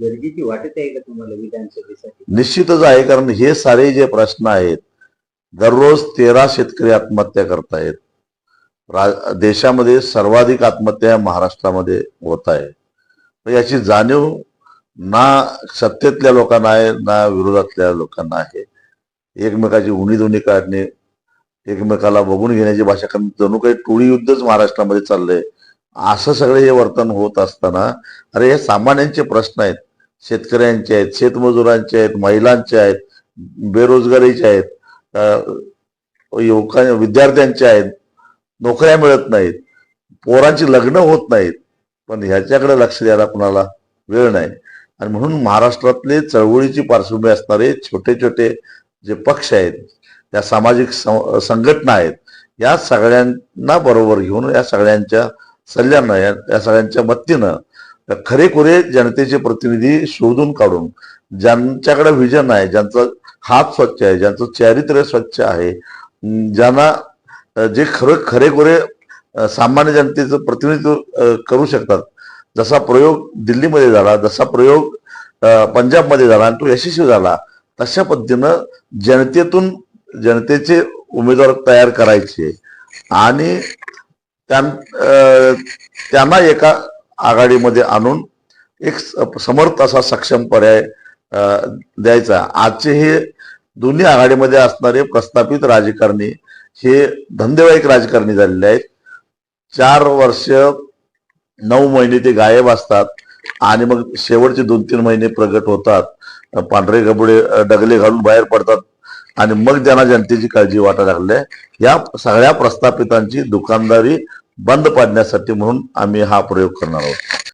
गरजेची वाटत आहे का तुम्हाला विधानसभेसाठी? निश्चितच आहे कारण हे सारे जे प्रश्न आहेत दररोज तेरा शेतकरी आत्महत्या करतायत. देशामध्ये सर्वाधिक आत्महत्या महाराष्ट्रामध्ये होत आहे. याची जाणीव ना सत्तेतल्या लोकांना आहे ना विरोधातल्या लोकांना आहे. एकमेकाची उणीधुणी काढणे एकमेकाला बघून घेण्याची भाषा कारण जणू काही टोळी युद्धच महाराष्ट्रामध्ये चाललंय. असं सगळे हे वर्तन होत असताना अरे हे सामान्यांचे प्रश्न आहेत. शेतकऱ्यांचे आहेत शेतमजुरांचे आहेत महिलांचे आहेत बेरोजगारीचे आहेत अं, युवका विद्यार्थ्यांचे आहेत नोकऱ्या मिळत नाहीत पोरांची लग्न होत नाहीत पण ह्याच्याकडे लक्ष द्यायला कुणाला वेळ नाही. आणि म्हणून महाराष्ट्रातले चळवळीची पार्श्वभूमी असणारे छोटे छोटे जे पक्ष आहेत या सामाजिक सं- संघटना आहेत या सगळ्यांना बरोबर घेऊन या सगळ्यांच्या सल्ल्यानं या या सगळ्यांच्या मत्तीनं तर खरेखुरे जनतेचे प्रतिनिधी शोधून काढून ज्यांच्याकडे व्हिजन आहे ज्यांचा हात स्वच्छ आहे ज्यांचं चारित्र्य स्वच्छ आहे ज्यांना जे खरं खरेखुरे सामान्य जनतेचं प्रतिनिधित्व करू शकतात. जसा प्रयोग दिल्लीमध्ये झाला जसा प्रयोग पंजाबमध्ये झाला आणि तो यशस्वी झाला तशा पद्धतीनं जनतेतून जनतेचे उमेदवार तयार करायचे आणि त्यां त्यांना एका आघाडीमध्ये आणून एक समर्थ असा सक्षम पर्याय द्यायचा. आजचे हे दोन्ही आघाडीमध्ये असणारे प्रस्थापित राजकारणी हे धंदेवाईक राजकारणी झालेले आहेत. चार वर्ष नऊ महिने ते गायब असतात आणि मग शेवटचे दोन तीन महिने प्रगट होतात. पांढरे कपडे डगले घालून बाहेर पडतात आणि मग त्यांना जनतेची काळजी वाटायला लागली. आहे या सगळ्या प्रस्थापितांची दुकानदारी बंद पाडण्यासाठी म्हणून आम्ही हा प्रयोग करणार आहोत.